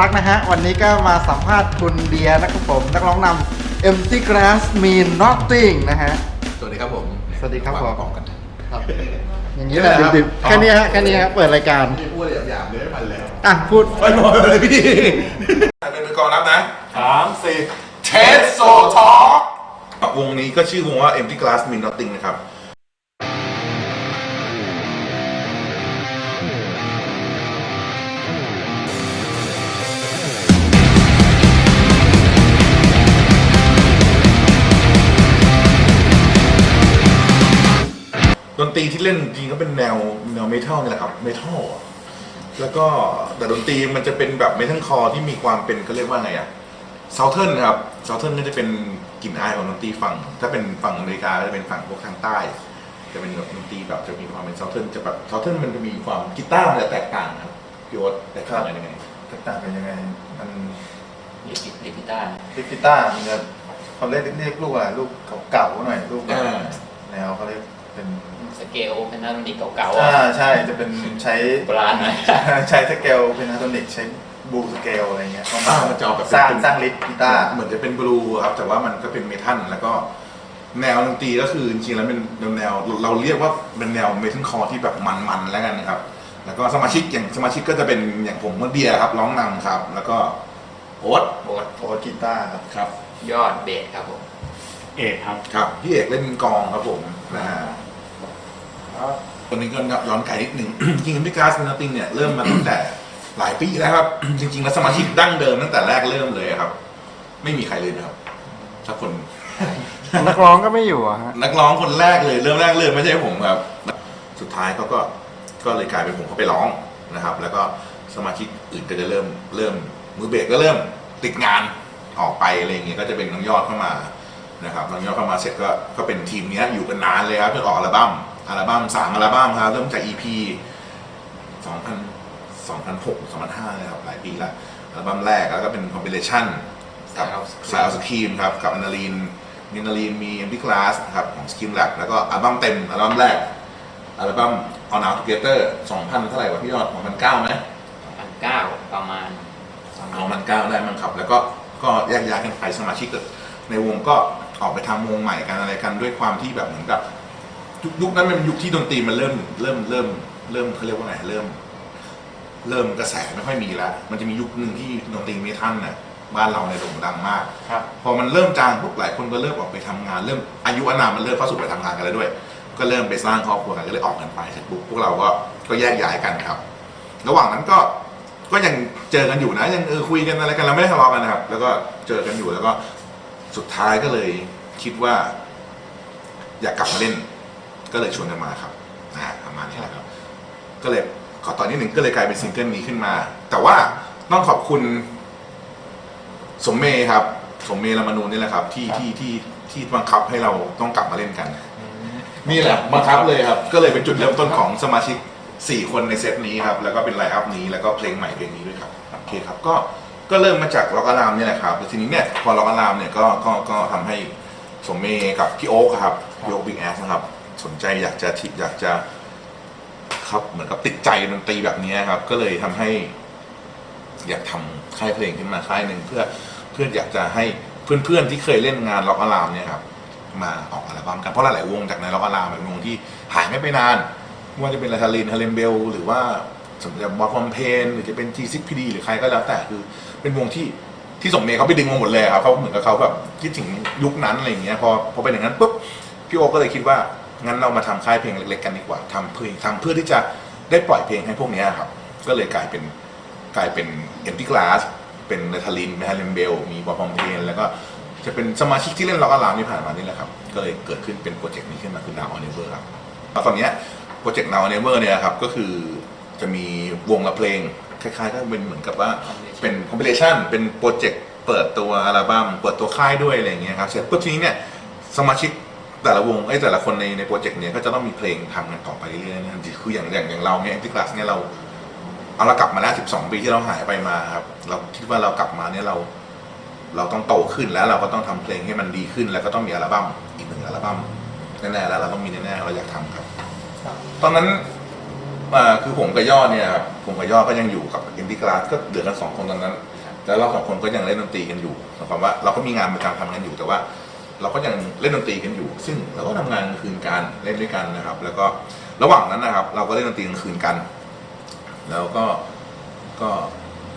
รักนะฮะ วันนี้ก็มาสัมภาษณ์คุณเดียนะครับผม นักร้องนำ Empty Glass Mean Nothing นะฮะ สวัสดีครับผมสวัสดีครับผม วางกล่องกันครับ อย่างนี้แหละครับ ดิบๆแค่นี้ฮะแค่นี้ฮะเปิดรายการ พี่พูดหยาบๆเลยไม่พันแล้วอะ พูด ไปหมดเลยพี่เป็นมือกลองรับนะสามสี่เทสโซทอล์วงนี้ก็ชื่อวงว่า Empty Glass Mean Nothing นะครับ ดนตรีที่เล่นจริงๆก็เป็นแนวแนวเมทัลนี่แหละครับเมทัลแล้วก็แต่ดนตรีมันจะเป็นแบบเมทัลคอร์ที่มีความเป็นเขาเรียกว่าไงอะเซาเทิร์นครับเซาเทิร์นก็จะเป็นกลิ่นอายของดนตรีฝั่งถ้าเป็นฝั่งอเมริกาก็จะเป็นฝั่งพวกทางใต้ จะเป็นดนตรีแบบจะมีความเป็นเซาเทิร์นจะแบบเซาเทิร์นมันจะมีความกีตาร์มันจะแตกต่างครับพี่โอ๊ตแตกต่างกันยังไงแตกต่างกันยังไง มันลิกิลิกิต้าร์ลิกกีตาร์มันจะเขาเรียกเรียกลูกอะไรลูกเก่าๆหน่อยลูกแบบ อ่า แนวเขาเรียกเป็น สเกลเพนทาโทนิกเก่าๆอ่าอะใช่จะเป็นใช้ โบราณหน่อย ใช้สเกลเป็นอะโทนิกใช้บูสเกลอะไรเงี้ยเข้าอ่ามามันจะออกแบบสร้างเป็น สร้างลิฟกีตาร์ เหมือนจะเป็นบลูครับแต่ว่ามันก็เป็นเมทัลแล้วก็แนวดนตรีก็คือจริงๆแล้วเป็นแนวเราเรียกว่าเป็นแนวเมทัลคอร์ที่แบบมันๆแล้วกันนะครับ แล้วก็สมาชิกอย่างสมาชิกก็จะเป็นอย่างผมเดียครับร้องนำครับ แล้วก็โอ๊ตโอ๊ตโอ้กีตาร์ครับครับยอดเบสครับผม เอกครับ ครับพี่เอกเล่นกลองครับผมนะฮะ คนนี้ก็ย้อนไกลนิดหนึ่ง จริงๆพี่กาสมินาติงเนี่ยเริ่มมาตั้งแต่หลายปีแล้วครับ จริง ๆ แล้วสมาชิกดั้งเดิมตั้งแต่แรกเริ่มเลยครับ ไม่มีใครเลยนะครับถ้าคน นักร้องก็ไม่อยู่อะฮะ นักร้องคนแรกเลยเริ่มแรกเลยไม่ใช่ผมครับ สุดท้ายเขาก็ก็เลยกลายเป็นผมเขาไปร้องนะครับ แล้วก็สมาชิกอื่นก็จะเริ่มเริ่มมือเบสก็เริ่มติดงานออกไปอะไรอย่างเงี้ยก็จะเป็นน้องยอดเข้ามานะครับน้องยอดเข้ามาเสร็จก็ก็เป็นทีมเนี้ยอยู่กันนานเลยครับจนออกอัลบั้ม อัลบั้มสามอัลบั้มครับเริ่มจาก EP 2000 2006 2005เลยครับหลายปีละอัลบั้มแรกแล้วก็เป็นคอม p ิเลชันกับสายสครีมครับกับอนาลีนมินาลีนมี Empty Glass ครับของ Skim Lab แล้วก็อัลบั้มเต็มอัลบั้มแรกอัลบั้ม On Out Together 2,000 เท่าไหร่วะพี่ยอด2,009ไหม2009ประมาณเอามันเก้าได้มั้งครับ แล้วก็ก็แยกย้ายกันไปสมาชิกในวงก็ออกไปทำวงใหม่กันอะไรกันด้วยความที่แบบเหมือนกับ ยุคยุคนั้นเป็นยุคที่ดนตรีมันเริ่มเริ่มเริ่มเริ่มเขาเรียกว่าไงเริ่ม เริ่มกระแสไม่ค่อยมีแล้ว มันจะมียุคหนึ่งที่ดนตรีเมทัลน่ะบ้านเราเนี่ยโด่งดังมาก ครับ พอมันเริ่มจางปุ๊บหลายคนก็เริ่มออกไปทำงาน เริ่มอายุอานามมันเริ่มเข้าสู่ไปทำงานกันแล้วด้วย ก็เริ่มไปสร้างครอบครัวกันก็เลยออกกันไปเสร็จปุ๊บพวกเราก็ก็แยกย้ายกันครับ ระหว่างนั้นก็ก็ยังเจอกันอยู่นะยังเออคุยกันอะไรกันเราไม่ได้ทะเลาะกันนะครับ แล้วก็เจอกันอยู่แล้วก็สุดท้ายก็เลยคิดว่า อยากกลับมาเล่น ก็เลยชวนกันมาครับนะฮะประมาณนี้แหละครับ ก็เลยขอตอนนี้หนึ่งก็เลยกลายเป็นซิงเกิลนี้ขึ้นมา แต่ว่าต้องขอบคุณ สมเมย์ครับ สมเมย์ละมนูนนี่แหละครับ ที่ที่ที่ที่บังคับให้เราต้องกลับมาเล่นกัน นี่แหละบังคับเลยครับ ก็เลยเป็นจุดเริ่มต้นของสมาชิก 4 คนในเซตนี้ครับ แล้วก็เป็นไลน์อัพนี้แล้วก็เพลงใหม่เพลงนี้ด้วยครับโอเคครับก็ก็เริ่มมาจากล็อกอารามนี่แหละครับแล้วทีนี้เนี่ยพอล็อกอารามเนี่ยก็ก็ก็ทำให้สมเมย์กับพี่โอ๊คครับพี่โอ๊คบิ๊กแอสนะครับ สนใจอยากจะทิอยากจะครับเหมือนกับติดใจดนตรีแบบนี้ครับ ก็เลยทำให้ อยากทำค่ายเพลงขึ้นมาค่ายหนึ่งเพื่อเพื่ออยากจะให้เพื่อนๆที่เคยเล่นงานล็อกอะลามเนี่ยครับมาออกอัลบั้มกันเพราะหลายๆวงจากในล็อกอะลามเป็นวงที่หายไม่ไปนานไม่ว่าจะเป็นลาทารินฮาเลมเบลหรือว่าสมมติบอทคอมเพนหรือจะเป็นจีซิกพีดีหรือใครก็แล้วแต่คือเป็นวงที่ที่สมเมย์เขาไปดึงมาหมดเลยครับเขาเหมือนกับเขาแบบคิดถึงยุคนั้นอะไรอย่างเงี้ยพอพอเป็นอย่างนั้นปุ๊บพี่โอก็เลยคิดว่า งั้นเรามาทำค่ายเพลงเล็กๆกันดีกว่าทำเพลงทำเพื่อที่จะได้ปล่อยเพลงให้พวกเนี้ยครับ ก็เลยกลายเป็นกลายเป็นเอ็นติกลาสเป็นเนทาลินแมฮาเลมเบล มีบอพอมเพนแล้วก็จะเป็นสมาชิกที่เล่นล็อกอะลามที่ผ่านมานี่แหละครับ ก็เลยเกิดขึ้นเป็นโปรเจกต์นี้ขึ้นมาคือ Now or Never ครับแล้วตอนเนี้ยโปรเจกต์ Now or Never เนี่ยครับก็คือจะมีวงละเพลงคล้ายๆก็เป็นเหมือนกับว่าเป็นคอม p ิเลชันเป็นโปรเจกต์เปิดตัวอัลบั้มเปิดตัวค่ายด้วยอะไรอย่างเงี้ยครับเสร็จปุ๊บทีนี้เนี่ยสมาชิก แต่ละวงไอ้ยแต่ละคนในในโปรเจกต์เนี้ยก็จะต้องมีเพลงทำกันต่อไปเรื่อยๆนะคืออย่างอย่างอย่างเราเนี่ยเอ็นติกลาสเนี่ยเราเอาเรากลับมาแล้ว 12 ปีที่เราหายไปมาครับ เราคิดว่าเรากลับมาเนี่ยเรา เราต้องโตขึ้นแล้วเราก็ต้องทำเพลงให้มันดีขึ้น แล้วก็ต้องมีอัลบั้มอีกหนึ่งอัลบั้มแน่ๆแล้วเราต้องมีแน่ๆเราอยากทำครับ ตอนนั้นอ่าคือผมกับยอดเนี่ยครับผมกับยอดก็ยังอยู่กับอินดี้กลาสก็เหลือกันสองคนตอนนั้น แล้วเราสองคนก็ยังเล่นดนตรีกันอยู่หมายความว่าเราก็มีงานประจำทำกันอยู่แต่ว่า เราก็ยังเล่นดนตรีกันอยู่ ซึ่งเราก็ทำงานกลางคืนกันเล่นด้วยกันนะครับ แล้วก็ระหว่างนั้นนะครับ เราก็เล่นดนตรีกลางคืนกัน แล้วก็ก็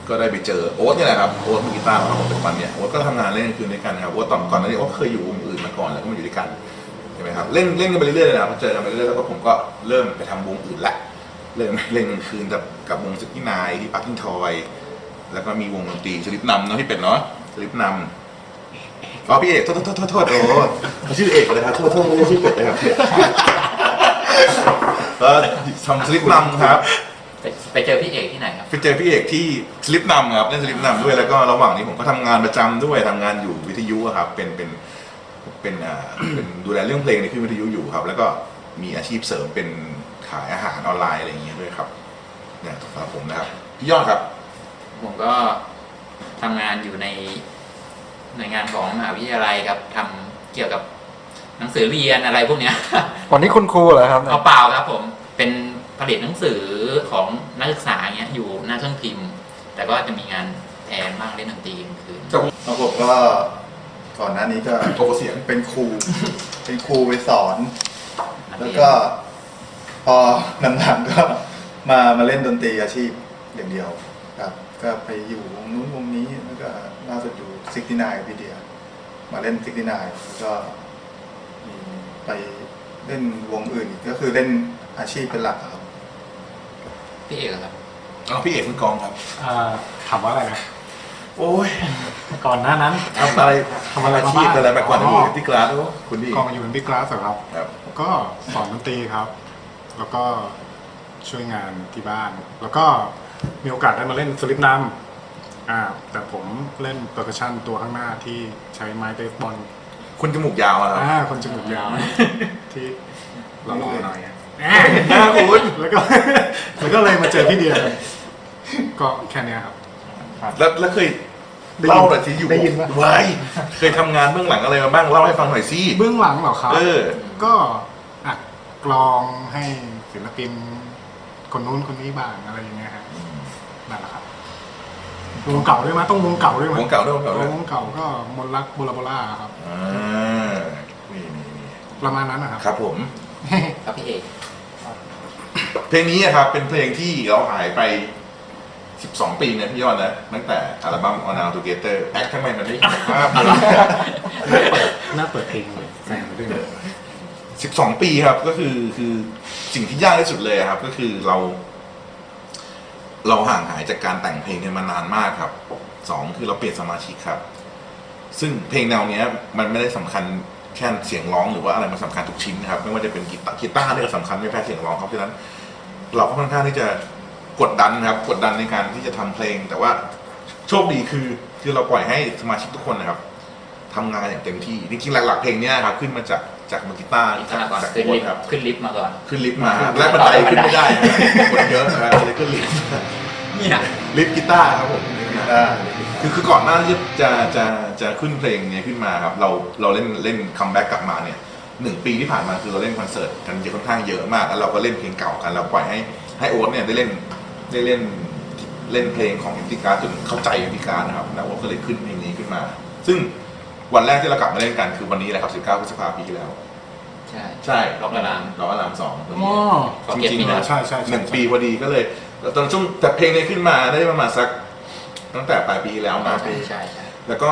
ก็ได้ไปเจอโอ๊ตนี่แหละครับโอ๊ตมือกีตาร์ของเราปัจจุบันเนี่ยโอ๊ตก็ทำงานเล่นกลางคืนด้วยกันนะครับโอ๊ตตอนก่อนนั้านโอ๊ตเคยอยู่วงอื่นมาก่อนแล้วก็มาอยู่ด้วยกันใช่ไหมครับเล่นเล่นกันไปเรื่อยๆนะครับเจอกันไปเรื่อยๆแล้วก็ผมก็เริ่มไปทำวงอื่นละเริ่มเล่นกลางคืนกับกับวงสกินายที่ปักกิ้งทอยแล้วก็มีวงดนตรีชลิปนำเนาะพี่เป็ดเนาะชลิปนำ อ๋อพี่เอกโทษโทษโทษโทษโอ้เขาชื่อเอกเลยครับโทษโทษไม่ใช่ชื่อเป็ดเลยครับเออทำสลิปนำครับ ไปไปเจอพี่เอกที่ไหนครับ ไปเจอพี่เอกที่สลิปนำครับเล่นสลิปนำด้วยแล้วก็ระหว่างนี้ผมก็ทำงานประจำด้วยทำงานอยู่วิทยุอะครับ เป็นเป็นเป็นอ่าเป็นดูแลเรื่องเพลงในคลื่นวิทยุอยู่ครับ แล้วก็มีอาชีพเสริมเป็นขายอาหารออนไลน์อะไรอย่างเงี้ยด้วยครับเนี่ยสำหรับผมนะครับพี่ยอดครับ ผมก็ทำงานอยู่ใน หน่วยงานของมหาวิทยาลัยครับทำเกี่ยวกับหนังสือเรียนอะไรพวกเนี้ยวันนี้คุณครูเหรอครับเนี่ยเอาเปล่าครับผมเป็นผลิตหนังสือของนักศึกษาเงี้ยอยู่หน้าเครื่องพิมพ์ แต่ก็จะมีงานแทนบ้างเล่นดนตรีกลางคืนแล้วผมก็ก่อนหน้านี้ก็โทรเสียงเป็นครู เป็นครูไปสอนนัแล้วเรียนก็พอหลังๆก็มามาเล่นดนตรีอาชีพอย่างเดียวครับ ก็ไปอยู่วงนู้นวงนี้แล้วก็ล่าสุดอยู่ ซิกตี้นายพีเดียมาเล่นซิกตี้นายแล้วก็มีไปเล่นวงอื่นอีกก็คือเล่นอาชีพเป็นหลักครับ พี่เอกอะครับ อ๋อพี่เอกคุณกองครับ อ่าถามว่าอะไรนะ โอ้ยก่อนหน้านั้น ทำอะไรทำอะไรอามาชีพบ้างอะไรมาก่อนอ๋อที่อยู่ที่กลาสคุณดีกองอยู่เป็นบิ๊กกลาสครับ ครับก็สอนดนตรีครับ แล้วก็ช่วยงานที่บ้าน แล้วก็มีโอกาสได้มาเล่นสลิปนัม อ่าแต่ผมเล่นเปอร์คัชชันตัวข้างหน้าที่ใช้ไม้เบสบอลคุณจมูกยาวอะครับอ่าคนจมูกยาว ที่หล่อๆหน่อยอะหน้าคุณแล้วก็ แล้วก็เลยมาเจอพี่เดียก็แค่เนี้ยครับ แล้วแล้วเคยได้ยินเล่าหน่อยสิอยู่ได้ยินปะ วายเคยทำงานเบื้องหลังอะไรมาบ้างเล่าให้ฟังหน่อยสิเบื้องหลังเหรอครับ เออ ก็อัดกลองให้ศิลปินคนนู้นคนนี้บ้างอะไรอย่างเงี้ยฮะนั่นแหละครับ วงเก่าด้วยมั้ยต้องวงเก่าด้วยมั้ยวงเก่าด้วยวงเก่าด้วยวงเก่าก็มนต์รักโบราโบราครับอ่านี่นี่นี่ประมาณนั้นนะครับครับผม ครับพี่เอกเพลงนี้อะครับ เป็นเพลงที่เราหายไป 12 ปีนะพี่ยอดนะตั้งแต่อัลบั้ม On Now Together แอคทำไมมันไม่เห็นภาพเลยน่าเปิดเพลงเลยแซงไปด้วยนะ12 ปีครับก็คือคือสิ่งที่ยากที่สุดเลยครับ ก็คือเรา เราห่างหายจากการแต่งเพลงกันมานานมากครับสองคือเราเปลี่ยนสมาชิกครับ ซึ่งเพลงแนวเนี้ยมันไม่ได้สำคัญแค่เสียงร้องหรือว่าอะไรมันสำคัญทุกชิ้นนะครับไม่ว่าจะเป็นกีตาร์กีตาร์เนี่ยก็สำคัญไม่แพ้เสียงร้องครับเพราะฉะนั้น เราก็ค่อนข้างที่จะกดดันนะครับ กดดันในการที่จะทำเพลง แต่ว่าโชคดีคือคือเราปล่อยให้สมาชิกทุกคนนะครับทำงานอย่างเต็มที่จริงๆหลักๆเพลงเนี้ยครับขึ้นมาจาก จากมือกีตาร์กีตาร์ก่อนจากขึ้นโค้ลิดฟครับต์ขึ้นลิฟต์มาก่อน ขึ้นลิฟต์มาและบันไดขึ้นไม่ได้นะคนเยอะนะครับเลยขึ้นลิฟต์เนี่ยลิฟต์กีตาร์ครับผมอ่าคือคือก่อนหน้าที่จะจะจะขึ้นเพลงเนี้ยขึ้นมาครับเราเราเล่นเล่นคัมแบ็กกลับมาเนี่ยหนึ่งปีที่ผ่านมาคือเราเล่นคอนเสิร์ตกันเยอะค่อนข้างเยอะมากแล้วเราก็เล่นเพลงเก่ากันเราปล่อยให้ให้โอ๊ตเนี่ยได้เล่นได้เล่นเล่นเพลงของอินทิการจนเข้าใจอินทิการนะครับแล้วโอ๊ตก็เลยขึ้นเพลงนี้ขึ้นมา ซึ่ง วันแรกที่เรากลับมาเล่นกันคือวันนี้แหละครับ 19พฤษภาคมปีที่แล้ว ใช่ ใช่ล็อกอารามล็อกอารามสองวันอ๋นี้อขอเก็บจริงมีๆนานะใช่ใช่ใช่ หนึ่งปีพอดีก็เลยตอนช่วงแต่เพลงนี้ขึ้นมาได้ประมาณสักตั้งแต่ปลายปีที่แล้วนะใช่ใช่ใช่ แล้วก็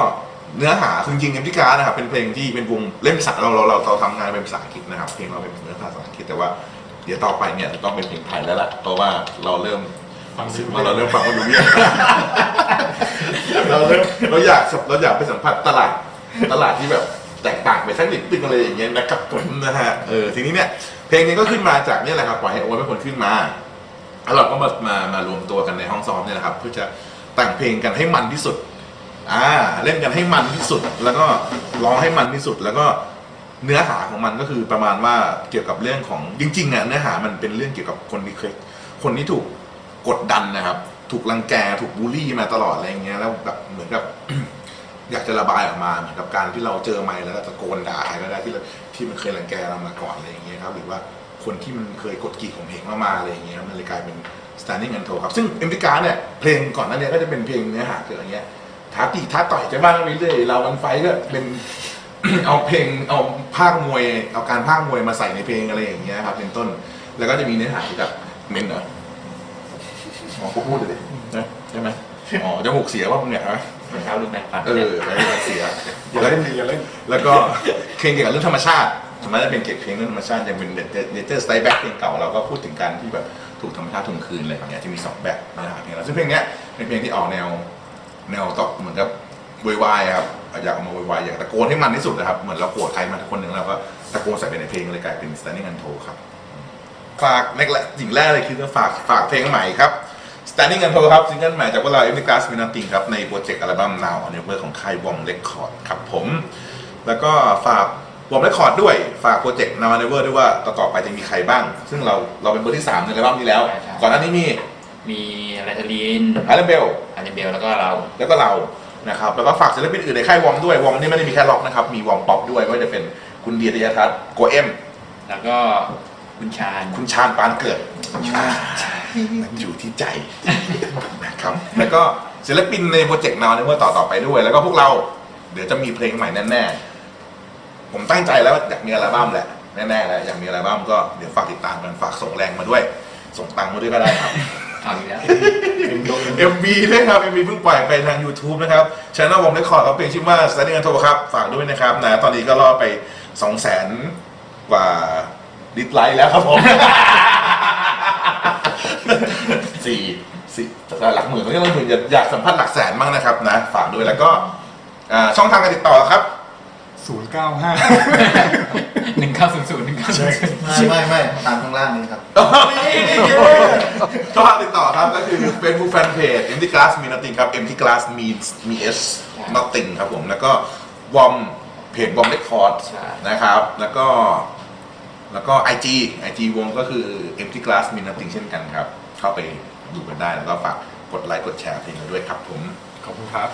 เนื้อหาคือจริงๆเอ็มพิการนะครับเป็นเพลงที่เป็นวงเล่นภาษาเราเราเราเราทำงานเป็นภาษาอังกฤษนะครับเพลงเราเป็นเนื้อภาษาอังกฤษแต่ว่าเดี๋ยวต่อไปเนี่ยจะต้องเป็นเพลงไทยแล้วล่ะเพราะว่าเราเริ่มฟังรู้สึกว่าเราเริ่มฟังไม่รู้เรื่อง เราเริ่มเราอยากเราอยากไปสัมผัสตลาด ตลาดที่แบบแตกต่างไปสักนิดนึงอะไรอย่างเงี้ยนะครับผมนะฮะเออทีนี้เนี่ยเพลงนี้ก็ขึ้นมาจากเนี่ยแหละครับปล่อยให้โอ๊ตเป็นคนขึ้นมาแล้วเราก็มามามารวมตัวกันในห้องซ้อมเนี่ยแหละครับเพื่อจะแต่งเพลงกันให้มันที่สุด อ่า เล่นกันให้มันที่สุด แล้วก็ร้องให้มันที่สุดแล้วก็เนื้อหาของมันก็คือประมาณว่าเกี่ยวกับเรื่องของจริงๆอะเนื้อหามันเป็นเรื่องเกี่ยวกับคนที่เคยคนที่ถูกกดดันนะครับ ถูกรังแกถูกบูลลี่มาตลอดอะไรอย่างเงี้ยแล้วแบบเหมือนกับ อยากจะระบายออกมาเหมือนกับการที่เราเจอไม่แล้วก็ตะโกนด่าใครก็ได้ที่เราที่มันเคยรังแกเรามาก่อนอะไรอย่างเงี้ยครับหรือว่าคนที่มันเคยกดกีของเพลงมาๆอะไรอย่างเงี้ยมันเลยกลายเป็น standing and toe ครับซึ่งเอ็มพิการเนี่ยเพลงก่อนหน้านี้ก็จะเป็นเพลงเนื้อหาเกี่ยวกับอย่างเงี้ยท้าตีท้าต่อยจะบ้างไปเรื่อยเราวันไฟก็เป็นเอาเพลงเอาภาคมวยเอาการภาคมวยมาใส่ในเพลงอะไรอย่างเงี้ยครับเป็นต้น แล้วก็จะมีเนื้อหาที่แบบเมนเหรออ๋อกูพูดเลยดินะใช่ไหมอ๋อจมูกเสียว่ามึงเนี่ยฮะ เช้าลืมแปรงฟันเออไม่ได้เสียอย่าเล่นดิอย่าเล่นแล้วก็เพลงเกี่ยวกับเรื่องธรรมชาติสมมติจะเป็นเกี่ยวกับเพลงเรื่องธรรมชาติยังเป็นเนเจอร์สไตล์แบ็กเพลงเก่าเราก็พูดถึงการที่แบบถูกธรรมชาติทวงคืนอะไรอย่างเงี้ยจะมีสองแบบเนื้อหาเพลงเราซึ่งเพลงเนี้ยเป็นเพลงที่ออกแนวแนวตอกเหมือนกับวยวายครับอยากเอามาวยวายอยากตะโกนให้มันที่สุดนะครับเหมือนเราโกรธใครมาคนหนึ่งเราก็ตะโกนใส่ไปในเพลงเลยกลายเป็น standing and toe ครับฝากในสิ่งแรกเลยคือฝากฝากเพลงใหม่ครับ Standing and Tall ครับซิงเกิลใหม่จากพวกเรา e m i g l a s m i n a t i n g ครับในโปรเจกต์อัลบั้ม Now on Never ของค่ายวอมเ e คคอร์ดครับผม แล้วก็ฝากวอมเ e คคอร์ดด้วยฝากโปรเจกต์ Now on Never ด้วยว่าต่อๆไปจะมีใครบ้าง ซึ่งเราเราเป็นเบอร์ที่ 3 ในอัลบั้มนี้แล้วก่อนหน้านี้มีมีอะไรทลีนไอรอนเบล อันเดเบลแล้วก็เราแล้วก็เรา นะครับ แล้วก็ฝากศิลปินอื่นในค่ายวอมด้วย วอมนี่ไม่ได้มีแค่ล็อกนะครับ มีวอมป๊อปด้วยก็จะเป็นคุณเดียดยทัศน์โกเอ็ม แล้วก็ คุณชาญ คุณชาญปานเกิดมันอยู่ที่ใจนะครับ แล้วก็ศิลปินในโปรเจกต์นาวในเมื่อต่อต่อๆไปด้วย แล้วก็พวกเราเดี๋ยวจะมีเพลงใหม่แน่ๆ ผมตั้งใจแล้วว่าอยากมีอัลบั้มแหละแน่ๆแล้วอยากมีอัลบั้มก็เดี๋ยวฝากติดตามกันฝากส่งแรงมาด้วย ส่งตังค์มาด้วยก็ได้ครับเอาอีกแล้ว MV ด้วยครับ MV เพิ่งปล่อยไปทาง YouTube นะครับช anel วงได้คอร์ดครับเพลงชื่อว่า Standing and Tall ครับ ฝากด้วยนะครับนะตอนนี้ก็รอดไป 2 0 0 0 0 0 กว่า ดิสไลค์แล้วครับผม สี่สี่หลักหมื่นไม่ใช่หลักหมื่นอยากอยากสัมผัสหลักแสนบ้างนะครับนะ ฝากด้วยแล้วก็อ่าช่องทางการติดต่อครับ095หนึ่งเก้าศูนย์ศูนย์หนึ่งเก้าศูนย์ศูนย์ไม่ไม่ไม่ตามข้างล่างนี้ครับ ช่องทางติดต่อครับก็คือ Facebook Fanpage Empty Glass Means Nothing ครับ Empty Glass Means Me S Nothing ครับผม แล้วก็วอมเพจวอมเ e คคอร์ดใช่นะครับ แล้วก็ แล้วก็ IG IG วงก็คือ Empty Glass Means Nothing เช่นกันครับ เข้าไปดูกันได้แล้วก็ฝากกดไลค์กดแชร์เพลงเราด้วยครับผม ขอบคุณครับ